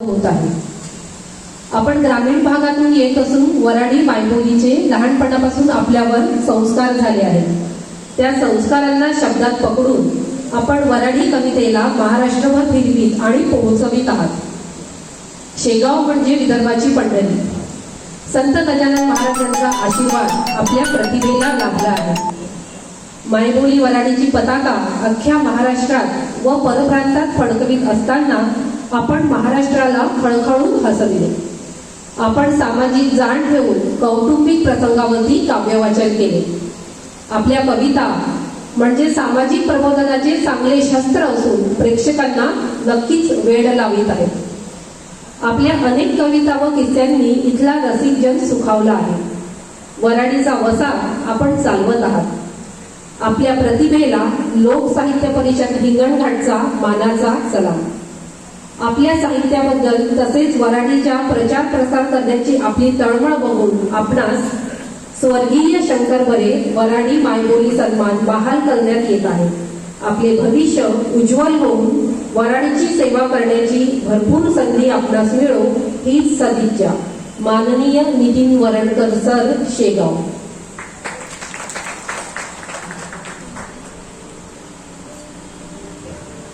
होत आहे. आपण ग्रामीण भागातून येत असून वराडी मायबोलीचे लहानपणापासून आपल्यावर संस्कार झाले आहेत. त्या संस्कारांना शब्दात पकडून आपण वराडी कवितेला महाराष्ट्रभर फिरवीत आणि पोहोचवित आहात. शेगाव म्हणजे विदर्भाची पंढरी. संत गजानन महाराजांचा आशीर्वाद आपल्या प्रतिभेला लाभला आहे. मायबोली वराडीची पताका अख्ख्या महाराष्ट्रात व परप्रांतात फडकवीत असताना आपण महाराष्ट्राला खळखळून हसविले. आपण सामाजिक जाण ठेवून कौटुंबिक प्रसंगावरती काव्यवाचन केले. आपल्या कविता म्हणजे सामाजिक प्रबोधनाचे चांगले शस्त्र असून प्रेक्षकांना नक्कीच वेळ लावित आहेत. आपल्या अनेक कविता व किस्स्यांनी इथला रसिक जन सुखावला आहे. वराडीचा वसा आपण चालवत आहात. आपल्या प्रतिभेला लोकसाहित्य परिषद हिंगणघाटचा मानाचा सलाम आपल्या साहित्याबद्दल तसेच वराडीच्या प्रचार प्रसार करण्याची आपली तळमळ बघून आपणास स्वर्गीय शंकर बरे वराडी मायबोली सन्मान बहाल करण्यात येत आहे. आपले भविष्य उज्ज्वल होऊन वराडीची सेवा करण्याची भरपूर संधी आपणास मिळो हीच सदिच्छा. माननीय नितीन वरणकर सर शेगाव.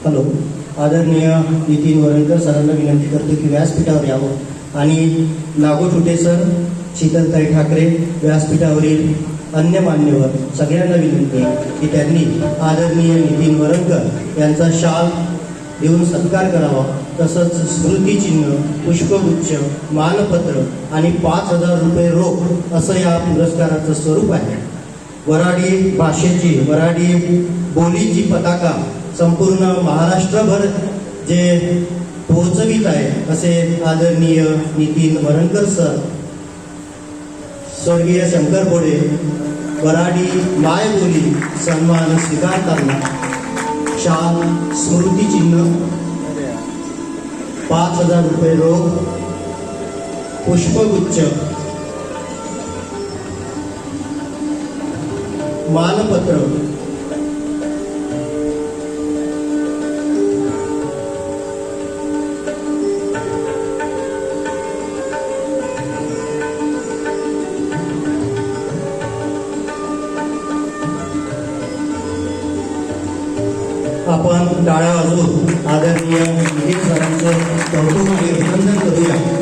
हॅलो. आदरणीय नितीन वरणकर सरांना विनंती करतो की व्यासपीठावर यावं. आणि नागोठुटे सर शीतलताई ठाकरे व्यासपीठावरील अन्य मान्यवर सगळ्यांना विनंती की त्यांनी आदरणीय नितीन वरणकर यांचा शाल देऊन सत्कार करावा. तसंच स्मृतिचिन्ह पुष्पगुच्छ मानपत्र आणि पाच हजार रुपये रोख असं या पुरस्काराचं स्वरूप आहे. वराडी भाषेची वराडी बोलीची पताका संपूर्ण महाराष्ट्रभर जे पोहोचवित आहे असे आदरणीय नितीन वरणकर सर स्वर्गीय शंकर बोडे वराडी माय बोली सन्मान स्वीकारताना शाल स्मृतिचिन्ह पाच हजार रुपये रोख पुष्पगुच्छ मानपत्र. आपण टाळ्या वाजवून आदरणीय नितीन सरांचं कौतुक आणि अभिनंदन करूया.